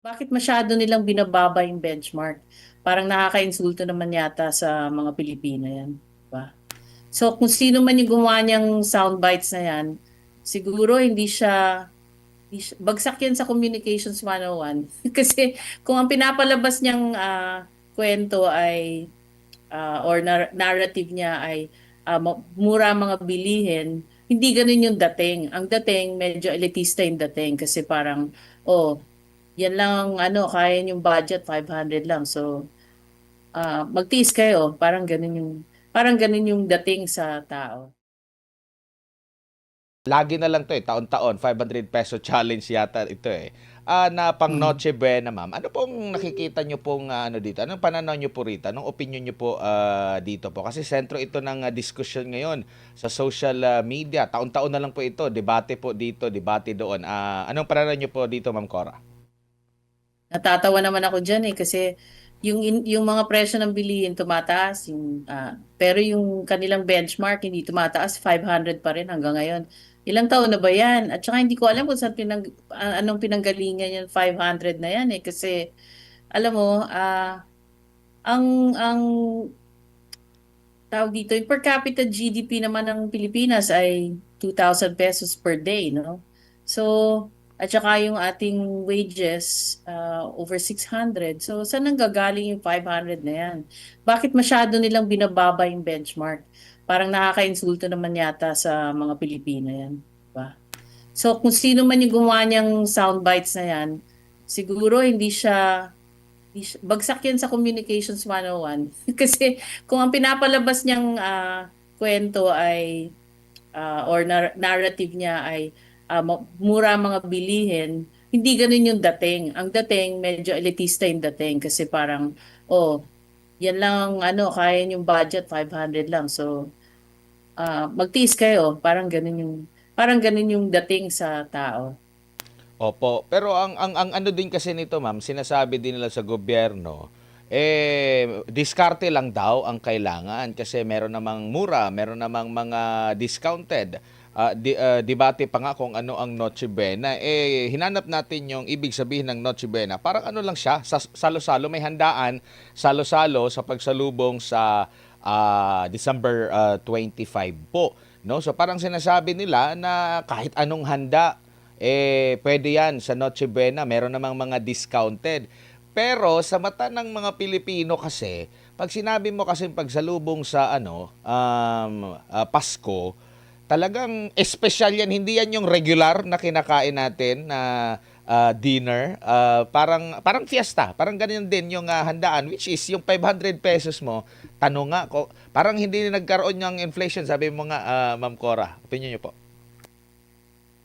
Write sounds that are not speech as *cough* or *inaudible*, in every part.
Bakit masyado nilang binababa yung benchmark? Parang nakaka-insulto naman yata sa mga Pilipino yan. Diba? So kung sino man yung gumawa niyang soundbites na yan, siguro hindi siya, hindi siya- bagsak yan sa Communications 101. *laughs* Kasi kung ang pinapalabas niyang ah, kwento ay ah, or nar- narrative niya ay ma- mura mga bilihin, hindi ganun yung dating. Ang dating, medyo elitista yung dating kasi parang, oh, yan lang ang ano, kaya yung budget, 500 lang. So, ah magtiis kayo. Parang ganun yung, parang ganun yung dating sa tao. Lagi na lang to eh, taon-taon, 500 peso *laughs* challenge yata ito eh. Ah, na pang Mm. Noche Buena, ma'am. Ano pong nakikita nyo pong ah, ano dito? Anong pananaw nyo po rito? Anong opinion nyo po ah, dito po? Kasi sentro ito ng ah, discussion ngayon sa social ah, media. Taon-taon na lang po ito. Debate po dito, debate doon. Ah, anong pananaw nyo po dito, ma'am Cora? Natatawa naman ako diyan eh kasi yung in- yung mga presyo ng bilihin tumataas yung ah, pero yung kanilang benchmark hindi tumataas 500 pa rin hanggang ngayon. Ilang taon na ba 'yan? At saka hindi ko alam kung saan pinang ah, anong pinanggalingan yung 500 na 'yan eh kasi alam mo ah ang ang tawag dito, yung per capita GDP naman ng Pilipinas ay 2,000 pesos per day, no? So, at saka yung ating wages, uh, over 600. So, saan nang gagaling yung 500 na yan? Bakit masyado nilang binababa yung benchmark? Parang nakaka-insulto naman yata sa mga Pilipino yan. Diba? So, kung sino man yung gumawa niyang soundbites na yan, siguro hindi siya, bagsak yan sa Communications 101. *laughs* Kasi kung ang pinapalabas niyang ah, kwento ay ah, or nar- narrative niya ay ma- mura mga bilihin, hindi ganun yung dating. Ang dating, medyo elitista yung dating kasi parang, oh, yan lang ang ano, kaya yung budget, 500 lang. So, ah, magtiis kayo. Parang ganun yung, parang ganun yung dating sa tao. Opo, pero ang ang ang ano din kasi nito, ma'am, sinasabi din nila sa gobyerno, eh diskarte lang daw ang kailangan kasi meron namang mura, meron namang mga discounted. Ah, di, ah, debate pa nga kung ano ang Noche Buena. Eh hinanap natin yung ibig sabihin ng Noche Buena. Parang ano lang siya, sa- salo-salo may handaan, salo-salo sa pagsalubong sa ah, December ah, 25 po. No? So parang sinasabi nila na kahit anong handa eh pwede yan sa Noche Buena, meron namang mga discounted. Pero sa mata ng mga Pilipino kasi, pag sinabi mo kasi pagsalubong sa ano, um, ah, Pasko, talagang espesyal yan. Hindi yan yung regular na kinakain natin na ah, dinner. Ah, parang parang fiesta. Parang ganyan din yung ah, handaan which is yung 500 pesos mo. Tanong nga ko, parang hindi nagkaroon ng inflation sabi mo nga ah, Ma'am Cora. Opinion niyo po.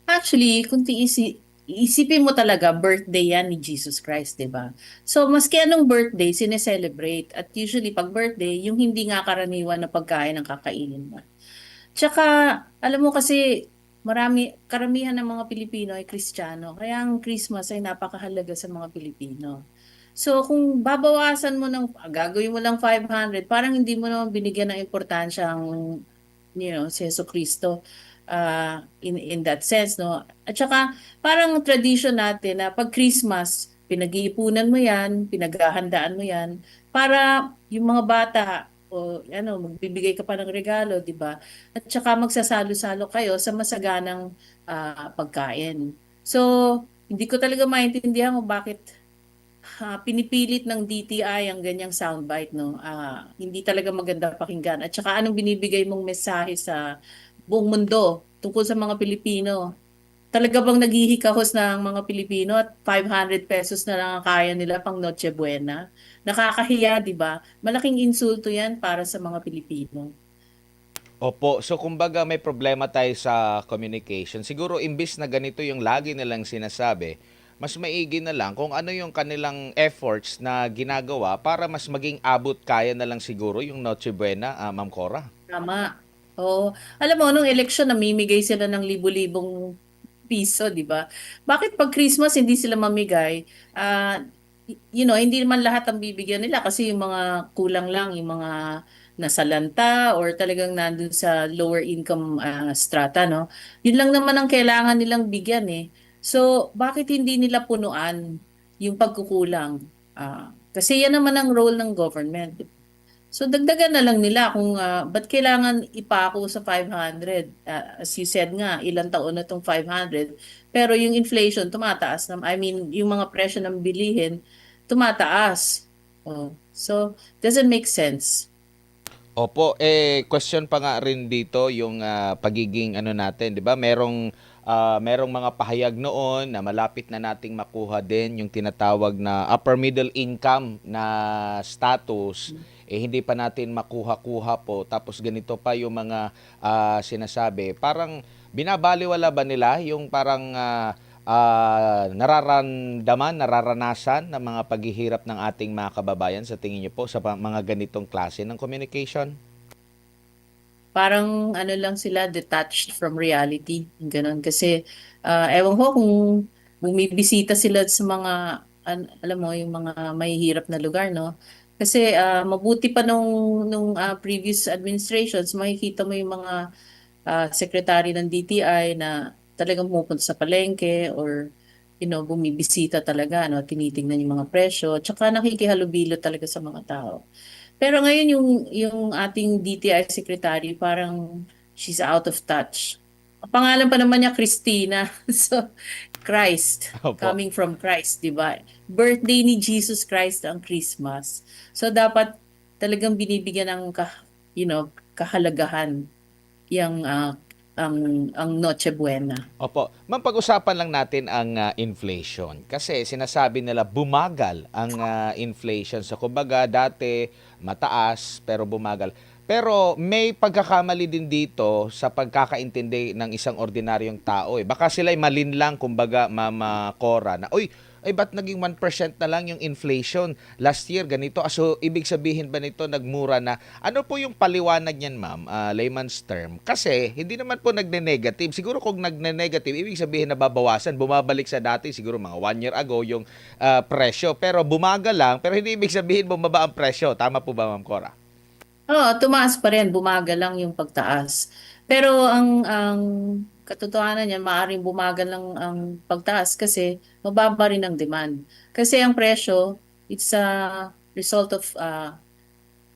Actually, kung tiisi, isipin mo talaga, birthday yan ni Jesus Christ, di ba? So, maski anong birthday, sineselebrate. At usually, pag birthday, yung hindi nga karaniwan na pagkain ang kakainin mo. Tsaka, alam mo kasi, marami, karamihan ng mga Pilipino ay Kristiyano. Kaya ang Christmas ay napakahalaga sa mga Pilipino. So, kung babawasan mo ng, ah, gagawin mo lang 500, parang hindi mo naman binigyan ng importansya ang, you know, si Yeso Cristo uh, in, in that sense, no? At saka, parang tradition natin na pag Christmas, pinag-iipunan mo yan, pinaghahandaan mo yan, para yung mga bata, o ano, magbibigay ka pa ng regalo, di ba? At saka magsasalo-salo kayo sa masaganang ah, pagkain. So, hindi ko talaga maintindihan kung bakit ah, pinipilit ng DTI ang ganyang soundbite, no? Ah, hindi talaga maganda pakinggan. At saka anong binibigay mong mensahe sa buong mundo tungkol sa mga Pilipino? Talaga bang naghihikahos na ang mga Pilipino at 500 pesos na lang ang kaya nila pang Noche Buena? Nakakahiya, di ba? Malaking insulto yan para sa mga Pilipino. Opo, so kumbaga may problema tayo sa communication. Siguro imbis na ganito yung lagi nilang sinasabi, mas maigi na lang kung ano yung kanilang efforts na ginagawa para mas maging abot kaya na lang siguro yung Noche Buena, ah, Ma'am Cora. Tama. Oo. Alam mo, nung election, namimigay sila ng libo-libong piso, di ba? Bakit pag Christmas hindi sila mamigay? Y- you know, hindi naman lahat ang bibigyan nila kasi yung mga kulang lang, yung mga nasalanta or talagang nandun sa lower income ah, strata, no? Yun lang naman ang kailangan nilang bigyan eh. So, bakit hindi nila punuan? yung pagkukulang. Ah, kasi yan naman ang role ng government. So dagdagan na lang nila kung uh, ba't kailangan ipako sa 500. Ah, as you said nga, ilang taon na tong 500. Pero yung inflation tumataas. na- I mean, yung mga presyo ng bilihin tumataas. Oh. So, doesn't make sense. Opo, eh question pa nga rin dito yung ah, pagiging ano natin, 'di ba? Merong ah, merong mga pahayag noon na malapit na nating makuha din yung tinatawag na upper middle income na status. Eh hindi pa natin makuha-kuha po. Tapos ganito pa yung mga ah, sinasabi. Parang binabaliwala ba nila yung parang ah, ah, nararamdaman, nararanasan ng mga paghihirap ng ating mga kababayan sa tingin niyo po sa mga ganitong klase ng communication? Parang ano lang sila, detached from reality. Ganon. Kasi, ah, ewan ko kung bumibisita sila sa mga, an- alam mo, yung mga mahihirap na lugar, no? Kasi ah, mabuti pa nung, nung ah, previous administrations, makikita mo yung mga ah, secretary ng DTI na talagang pumupunta sa palengke or you know, bumibisita talaga, no, tinitingnan yung mga presyo, tsaka nakikihalubilo talaga sa mga tao. Pero ngayon yung yung ating DTI secretary parang she's out of touch. Ang pangalan pa naman niya Christina. *laughs* so Christ, Opo. coming from Christ, 'di ba? Birthday ni Jesus Christ ang Christmas. So dapat talagang binibigyan ng ka, you know, kahalagahan yung ah, ang ang Noche Buena. Opo. Ma'am, pag-usapan lang natin ang ah, inflation. Kasi sinasabi nila bumagal ang ah, inflation. So, kumbaga, dati mataas pero bumagal. Pero may pagkakamali din dito sa pagkakaintindi ng isang ordinaryong tao. Eh. Baka sila'y malinlang, kumbaga, Mama Cora, na, uy, ay ba't naging 1% na lang yung inflation? Last year ganito. Ah, so ibig sabihin ba nito nagmura na? Ano po yung paliwanag niyan ma'am Ah, layman's term? Kasi hindi naman po nagne-negative. Siguro kung nagne-negative ibig sabihin na babawasan bumabalik sa dati siguro mga one year ago yung ah, presyo. Pero bumagal lang pero hindi ibig sabihin bumaba ang presyo. Tama po ba ma'am Cora? Oo, tumaas pa rin, bumagal lang yung pagtaas. Pero ang ang katotohanan niyan, maaaring bumagal lang ang pagtaas kasi mababa rin ang demand. Kasi ang presyo, it's a result of uh,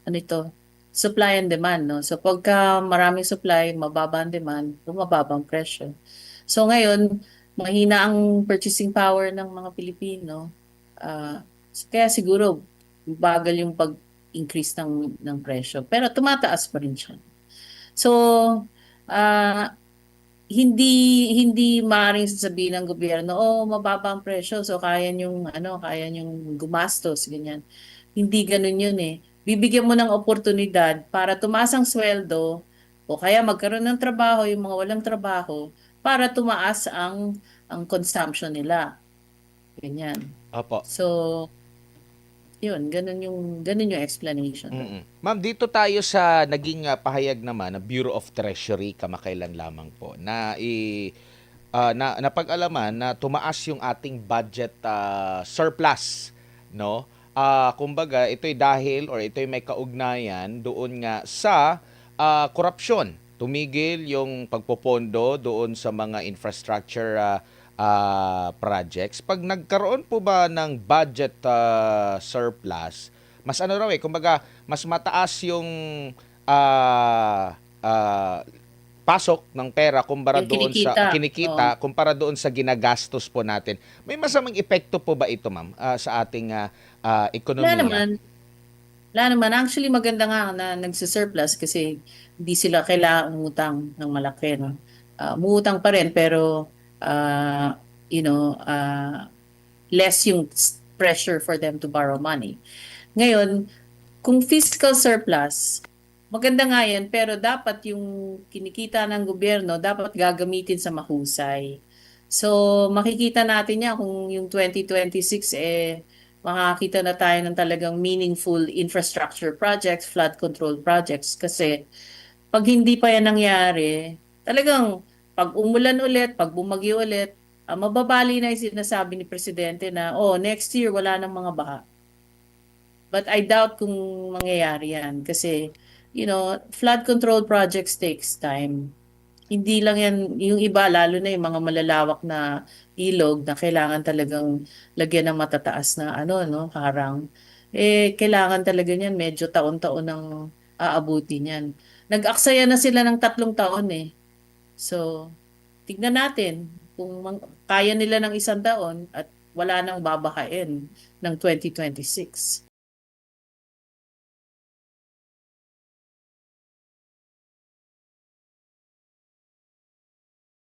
ano ito, supply and demand, no? So pagka maraming supply, mababa ang demand, bumababa ang presyo. So ngayon, mahina ang purchasing power ng mga Pilipino. Ah, kaya siguro bagal yung pag-increase ng ng presyo. Pero tumataas pa rin siya. So, ah hindi hindi maaring sasabihin ng gobyerno, oh, mababa ang presyo, so kaya yung ano, kaya yung gumastos, ganyan. Hindi ganun yun eh. Bibigyan mo ng oportunidad para tumaas ang sweldo o kaya magkaroon ng trabaho yung mga walang trabaho para tumaas ang ang consumption nila. Ganyan. Opo So, yun, ganun yung ganun yung explanation. Mm-mm. Ma'am, dito tayo sa naging ah, pahayag naman ng Bureau of Treasury kamakailan lamang po na i ah, na napag-alaman na tumaas yung ating budget ah, surplus, no? Ah, kumbaga, ito'y dahil or ito'y may kaugnayan doon nga sa ah, korupsyon. Tumigil yung pagpopondo doon sa mga infrastructure ah, ah, projects. Pag nagkaroon po ba ng budget ah, surplus, mas ano raw eh, kumbaga, mas mataas yung ah, ah, pasok ng pera kumpara doon sa kinikita kumpara doon sa ginagastos po natin. May masamang epekto po ba ito, ma'am, ah, sa ating ah, Wala ekonomiya? naman. Wala naman. Actually, maganda nga na nagsisurplus kasi hindi sila kailangang umutang ng malaki. No? Ah, umutang pa rin pero ah, you know, ah, less yung pressure for them to borrow money. Ngayon, kung fiscal surplus, maganda nga yan pero dapat yung kinikita ng gobyerno dapat gagamitin sa mahusay. So, makikita natin yan kung yung 2026 eh makakita na tayo ng talagang meaningful infrastructure projects, flood control projects. Kasi pag hindi pa yan nangyari, talagang pag umulan ulit, pag bumagyo ulit, ah, mababali na yung sinasabi ni Presidente na, oh, next year wala nang mga baha. But I doubt kung mangyayari yan kasi, you know, flood control projects takes time. hindi lang yan, yung iba, lalo na yung mga malalawak na ilog na kailangan talagang lagyan ng matataas na ano, no, harang. Eh, kailangan talaga niyan, medyo taon-taon ng aabuti niyan. Nag-aksaya na sila ng tatlong taon eh. So, tignan natin kung kaya nila ng isang taon at wala nang babahain ng 2026.